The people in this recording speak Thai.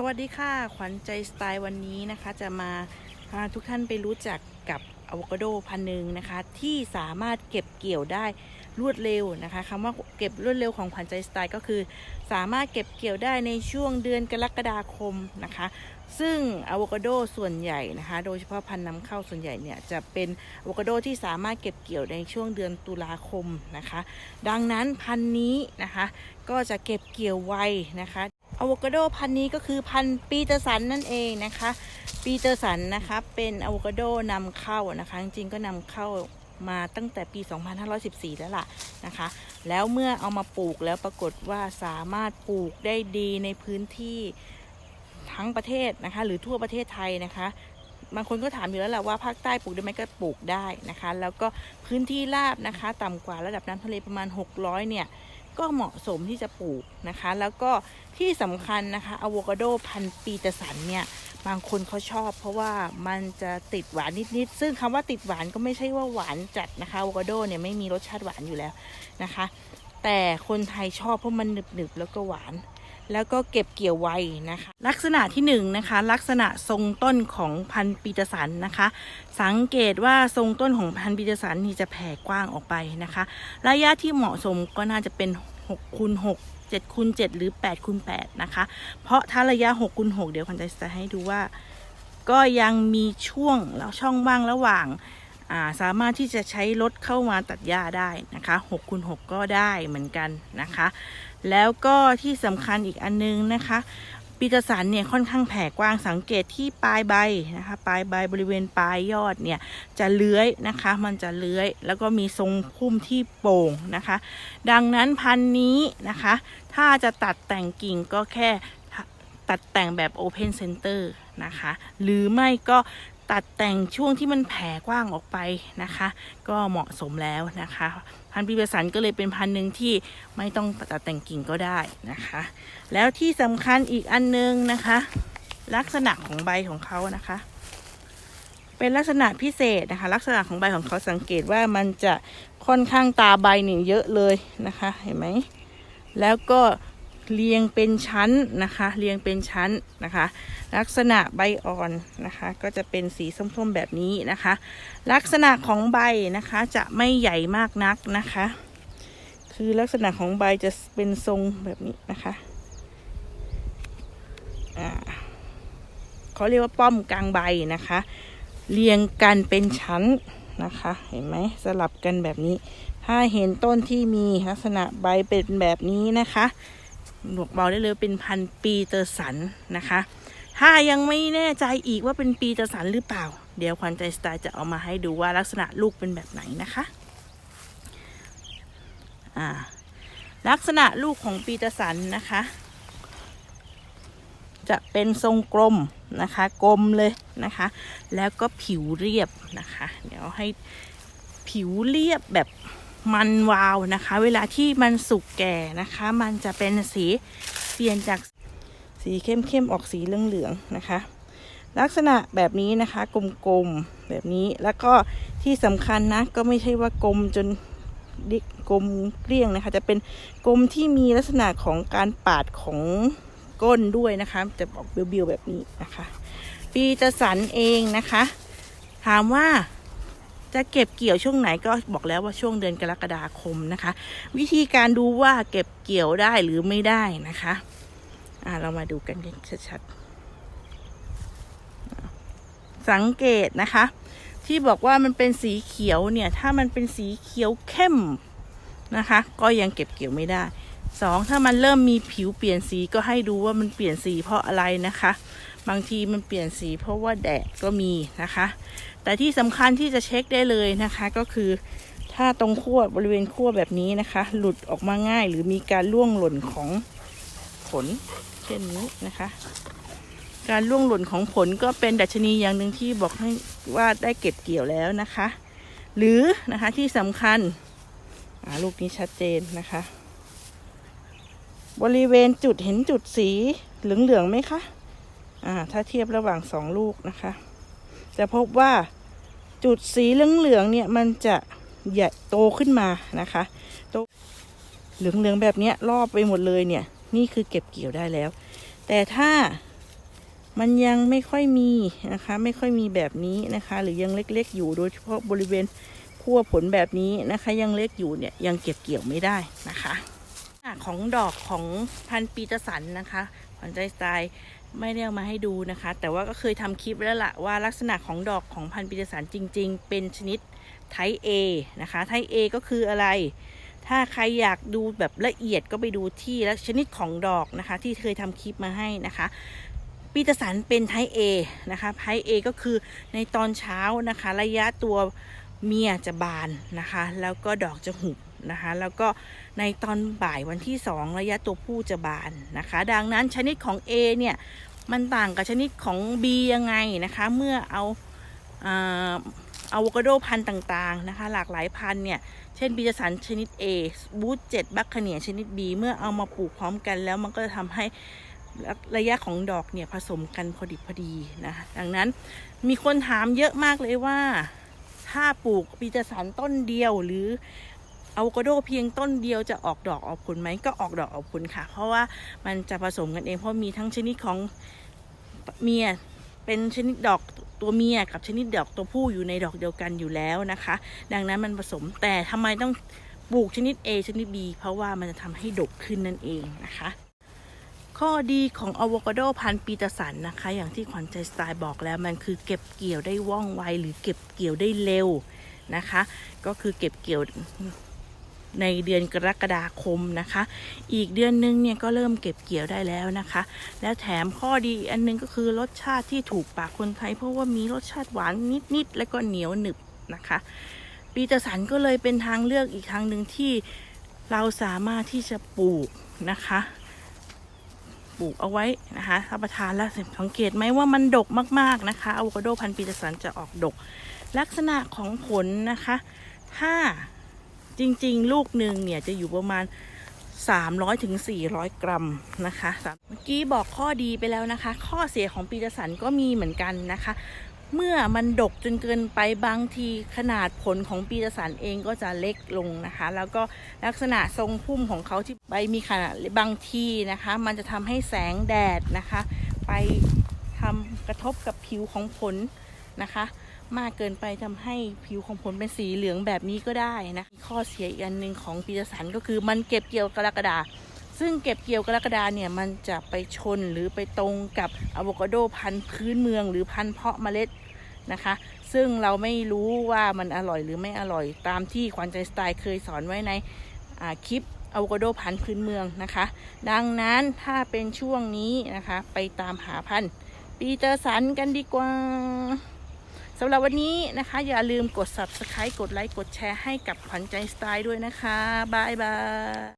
สวัสดีค่ะ ขวัญใจสไตล์วันนี้นะคะจะมาพาทุกท่านไปรู้จักกับอะโวคาโดพันหนึ่งนะคะ ที่สามารถเก็บเกี่ยวได้รวดเร็วนะคะคำว่าเก็บรวดเร็วของขวัญใจสไตล์ก็คือ สามารถเก็บเกี่ยวได้ในช่วงเดือนกรกฎาคมนะคะ ซึ่งอะโวคาโดส่วนใหญ่นะคะ โดยเฉพาะพันธุ์นำเข้าส่วนใหญ่เนี่ยจะเป็นอะโวคาโดที่สามารถเก็บเกี่ยวในช่วงเดือนตุลาคมนะคะ ดังนั้นพันธุ์นี้นะคะ ก็จะเก็บเกี่ยวไวนะคะ อะโวคาโดพันนี้ก็คือพันปีเตอร์สันนั่นเองนะคะ ปีเตอร์สันนะคะเป็นอะโวคาโดนำเข้านะคะ จริงๆก็นำเข้ามาตั้งแต่ปี 2514 แล้วล่ะนะคะ แล้วเมื่อเอามาปลูกแล้วปรากฏว่าสามารถปลูกได้ดีในพื้นที่ทั้งประเทศนะคะ หรือทั่วประเทศไทยนะคะ บางคนก็ถามอยู่แล้วแหละว่าภาคใต้ปลูกได้ไหมก็ปลูกได้นะคะ แล้วก็พื้นที่ราบนะคะ ต่ำกว่าระดับน้ำทะเลประมาณ 600 เนี่ย ก็เหมาะสมที่จะปลูกนะคะ แล้วก็ที่สำคัญนะคะอะโวคาโดพันปีตะสันเนี่ยบางคนเขาชอบ เพราะว่ามันจะติดหวานนิดๆ ซึ่งคำว่าติดหวานก็ไม่ใช่ว่าหวานจัดนะคะอะโวคาโดเนี่ยไม่มีรสชาติหวานอยู่แล้วนะคะ แต่คนไทยชอบเพราะมันหนึบๆแล้วก็หวาน แล้วก็เก็บเกี่ยวไวนะคะ ลักษณะที่หนึ่งนะคะ ลักษณะทรงต้นของพันธุ์ปีเตอร์สันนะคะ สังเกตว่าทรงต้นของพันธุ์ปีเตอร์สันนี่จะแผ่กว้างออกไปนะคะ ระยะที่เหมาะสมก็น่าจะเป็น6คูณ6 7คูณ7หรือ8คูณ8นะคะ เพราะถ้าระยะ6คูณ6เดี๋ยวขวัญจะให้ดูว่า ก็ยังมีช่วงแล้วช่องว่างระหว่าง สามารถที่จะใช้รถเข้ามาตัดหญ้าได้นะคะ6คูณ6ก็ได้เหมือนกันนะคะ แล้วก็ที่สำคัญอีกอันนึงนะคะปีเตอร์สันเนี่ยค่อนข้างแผ่กว้างสังเกตที่ปลายใบนะคะปลายใบบริเวณปลายยอดเนี่ยจะเลื้อยนะคะ มันจะเลื้อยแล้วก็มีทรงพุ่มที่โป่งนะคะ ดังนั้นพันธุ์นี้นะคะ ถ้าจะตัดแต่งกิ่งก็แค่ตัดแต่งแบบ Open Center นะคะ หรือไม่ก็ ตัดแต่งช่วงที่มันแผ่กว้างออกไปนะคะ ก็เหมาะสมแล้วนะคะ พันธุ์ปีเบสันก็เลยเป็นพันธุ์หนึ่งที่ไม่ต้องตัดแต่งกิ่งก็ได้นะคะ แล้วที่สำคัญอีกอันนึงนะคะ ลักษณะของใบของเขานะคะ เป็นลักษณะพิเศษนะคะ ลักษณะของใบของเขาสังเกตว่ามันจะค่อนข้างตาใบเนี่ยเยอะเลยนะคะ เห็นไหมแล้วก็ เรียงเป็นชั้นนะคะ เรียงเป็นชั้นนะคะ ลักษณะใบอ่อนนะคะ ก็จะเป็นสีส้มๆแบบนี้นะคะ ลักษณะของใบนะคะจะไม่ใหญ่มากนักนะคะ คือลักษณะของใบจะเป็นทรงแบบนี้นะคะอ่าเขาเรียกว่าป้อมกลางใบนะคะ เรียงกันเป็นชั้นนะคะ เห็นไหมสลับกันแบบนี้ ถ้าเห็นต้นที่มีลักษณะใบเป็นแบบนี้นะคะ หนวกบอกได้เลยเป็นพันปีเตอร์สันนะคะ ถ้ายังไม่แน่ใจอีกว่าเป็นปีเตอร์สันหรือเปล่า เดี๋ยวควันใจสไตล์จะเอามาให้ดูว่าลักษณะลูกเป็นแบบไหนนะคะอ่าลักษณะลูกของปีเตอร์สันนะคะ จะเป็นทรงกลมนะคะ กลมเลยนะคะ แล้วก็ผิวเรียบนะคะ เดี๋ยวให้ผิวเรียบแบบ มันวาวนะคะ เวลาที่มันสุกแก่นะคะ มันจะเป็นสีเปลี่ยนจากสีเข้มๆออกสีเหลืองๆนะคะ ลักษณะแบบนี้นะคะกลมๆแบบนี้แล้วก็ที่สำคัญนะก็ไม่ใช่ว่ากลมจนดิกลมเกลี้ยงนะคะ จะเป็นกลมที่มีลักษณะของการปาดของก้นด้วยนะคะ จะออกเบี้ยวๆแบบนี้นะคะ ปีจะสันเองนะคะ ถามว่า จะเก็บเกี่ยวช่วงไหนก็บอกแล้วว่าช่วงเดือนกรกฎาคมนะคะ วิธีการดูว่าเก็บเกี่ยวได้หรือไม่ได้นะคะอ่าเรามาดูกันชัดๆสังเกตนะคะ ที่บอกว่ามันเป็นสีเขียวเนี่ยถ้ามันเป็นสีเขียวเข้มนะคะ ก็ยังเก็บเกี่ยวไม่ได้สองถ้ามันเริ่มมีผิวเปลี่ยนสีก็ให้ดูว่ามันเปลี่ยนสีเพราะอะไรนะคะ บางทีมันเปลี่ยนสีเพราะว่าแดดก็มีนะคะ แต่ที่สำคัญที่จะเช็คได้เลยนะคะ ก็คือถ้าตรงขั้วบริเวณขั้วแบบนี้นะคะ หลุดออกมาง่ายหรือมีการล่วงหล่นของผล เช่นนี้นะคะ การล่วงหล่นของผลก็เป็นดัชนีอย่างหนึ่งที่บอกให้ว่าได้เก็บเกี่ยวแล้วนะคะ หรือนะคะที่สำคัญลูกนี้ชัดเจนนะคะ บริเวณจุดเห็นจุดสีเหลืองๆไหมคะอ่าถ้าเทียบระหว่างสองลูกนะคะ จะพบว่า จุดสีเหลืองๆเนี่ยมันจะใหญ่โตขึ้นมานะคะโตเหลืองๆแบบนี้รอบไปหมดเลยเนี่ย นี่คือเก็บเกี่ยวได้แล้ว แต่ถ้ามันยังไม่ค่อยมีนะคะ ไม่ค่อยมีแบบนี้นะคะ หรือยังเล็กๆอยู่โดยเฉพาะบริเวณขั้วผลแบบนี้นะคะ ยังเล็กอยู่เนี่ยยังเก็บเกี่ยวไม่ได้นะคะ ของดอกของพันปีตอร์สันนะคะขวัญใจสไตล์ ไม่ได้เอามาให้ดูนะคะ แต่ว่าก็เคยทำคลิปแล้วล่ะว่าลักษณะของดอกของพันธุ์ปีเตอร์สันจริง ๆ เป็นชนิดไทป์ A นะคะไทป์ A ก็คืออะไร ถ้าใครอยากดูแบบละเอียดก็ไปดูที่และชนิดของดอกนะคะ ที่เคยทำคลิปมาให้นะคะปีเตสันเป็นไทป์ A นะคะไทป์ A ก็คือในตอนเช้านะคะ ระยะตัวเมียจะบานนะคะ แล้วก็ดอกจะหุบ นะคะ แล้วก็ในตอนบ่ายวันที่ 2 ระยะตัวผู้จะบานนะคะ ดังนั้นชนิดของ A เนี่ยมันต่างกับชนิดของ B ยังไงนะคะ เมื่อเอาอาอะโวคาโดพันธุ์ต่างๆนะคะ หลากหลายพันธุ์เนี่ย เช่นปีเตอร์สันชนิด A บูธ7บัคคเนียชนิด B เมื่อเอามาปลูกพร้อมกันแล้วมันก็จะทำให้ระยะของดอกเนี่ยผสมกันพอดิบพอดีนะดังนั้นมีคนถามเยอะมากเลยว่า ถ้าปลูกปีเตอร์สันต้นเดียวหรือ อะโวคาโดเพียงต้นเดียวจะออกดอกออกผลไหมก็ออกดอกออกผลค่ะ เพราะว่ามันจะผสมกันเองเพราะมีทั้งชนิดของเมียเป็นชนิดดอกตัวเมียกับชนิดดอกตัวผู้อยู่ในดอกเดียวกันอยู่แล้วนะคะ ดังนั้นมันผสมแต่ทำไมต้องปลูกชนิด A ชนิด B เพราะว่ามันจะทำให้ดกขึ้นนั่นเองนะคะข้อดีของอะโวคาโดพันธุ์ปีตสันนะคะ อย่างที่ขวัญใจสไตล์บอกแล้วมันคือเก็บเกี่ยวได้ว่องไวหรือเก็บเกี่ยวได้เร็วนะคะ ก็คือเก็บเกี่ยว ในเดือนกรกฎาคมนะคะ อีกเดือนนึงเนี่ยก็เริ่มเก็บเกี่ยวได้แล้วนะคะ แล้วแถมข้อดีอันนึงก็คือรสชาติที่ถูกปากคนไทย เพราะว่ามีรสชาติหวานนิดๆแล้วก็เหนียวหนึบนะคะปีเตอร์สันก็เลยเป็นทางเลือกอีกทางหนึ่งที่เราสามารถที่จะปลูกนะคะปลูกเอาไว้นะคะรับประทานแล้วสังเกตไหมว่ามันดกมากๆนะคะอะโวคาโดพันธุ์ปีเตอร์สันจะออกดก ลักษณะของผลนะคะ ถ้า จริง ๆ ลูกหนึ่งเนี่ยจะอยู่ประมาณ 300ถึง400 กรัมนะคะเมื่อกี้บอกข้อดีไปแล้วนะคะ ข้อเสียของปีเตอร์สันก็มีเหมือนกันนะคะ เมื่อมันดกจนเกินไปบางทีขนาดผลของปีเตอร์สันเองก็จะเล็กลงนะคะ แล้วก็ลักษณะทรงพุ่มของเขาที่ใบมีขนาดบางทีนะคะ มันจะทำให้แสงแดดนะคะ ไปทำกระทบกับผิวของผลนะคะ มากเกินไปทำให้ผิวของผลเป็นสีเหลืองแบบนี้ก็ได้นะข้อเสียอีกอันหนึ่งของปีเตอร์สันก็คือมันเก็บเกี่ยวกรกฎาซึ่งเก็บเกี่ยวกรกฎาเนี่ยมันจะไปชนหรือไปตรงกับอะโวคาโดพันธุ์พื้นเมืองหรือพันธุ์เพาะเมล็ดนะคะ ซึ่งเราไม่รู้ว่ามันอร่อยหรือไม่อร่อยตามที่ขวัญใจสไตล์เคยสอนไว้ในคลิปอะโวคาโดพันธุ์พื้นเมืองนะคะ ดังนั้นถ้าเป็นช่วงนี้นะคะ ไปตามหาพันธุ์ปีเตอร์สันกันดีกว่า สำหรับวันนี้นะคะ อย่าลืมกด subscribe กดไลค์ กดแชร์ให้กับขวัญใจสไตล์ด้วยนะคะบายบาย